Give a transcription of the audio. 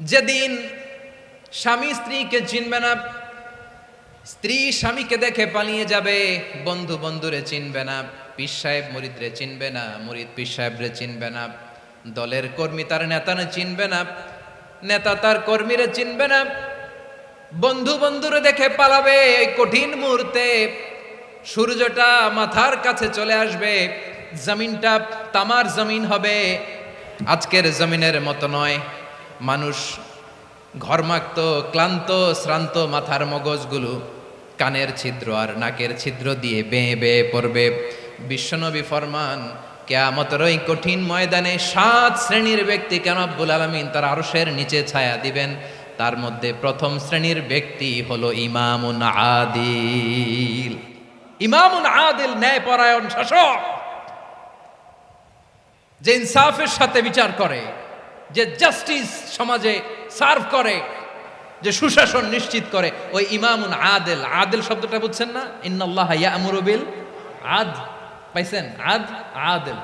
যেদিন স্বামী স্ত্রীকে চিনবে না, স্ত্রী স্বামীকে দেখে পালিয়ে যাবে, বন্ধু বন্ধুরে চিনবে না, পীর সাহেব মুরিদরে চিনবে না, মরিদ পীর সাহেবরে চিনবে না, দলের কর্মী তার নেতানে চিনবে না, নেতা তার কর্মীরে চিনবে না, বন্ধু বন্ধুরে দেখে পালাবে কঠিন মুহূর্তে, সূর্যটা মাথার কাছে চলে আসবে, জমিনটা তামার জমিন হবে, আজকের জমিনের মতো নয় মানুষ ঘরমাক্ত, ক্লান্ত, শ্রান্ত মাথার মগজগুলো কানের ছিদ্র আর নাকের ছিদ্র দিয়ে বেয়ে বেয়ে পড়বে। বিশ্বনবী ফরমান, কেয়ামতের ওই কঠিন ময়দানে সাত শ্রেণির ব্যক্তি কেন আব্বুল আলমিন তার আরশের নিচে ছায়া দিবেন? তার মধ্যে প্রথম শ্রেণির ব্যক্তি হলো ইমামুন আদিল। ইমামুন আদিল ন্যায়পরায়ণ শাসক, যে ইনসাফের সাথে বিচার করে। যে জাস্টিস সমাজে সার্ভ করে, যে সুশাসন নিশ্চিত করে, ওই ইমামুন আদেল। আদেল শব্দটা বুঝছেন না? ইন্নাল্লাহ ইয়ামুরু বিল আদ। পাইছেন? আদ, আদেল।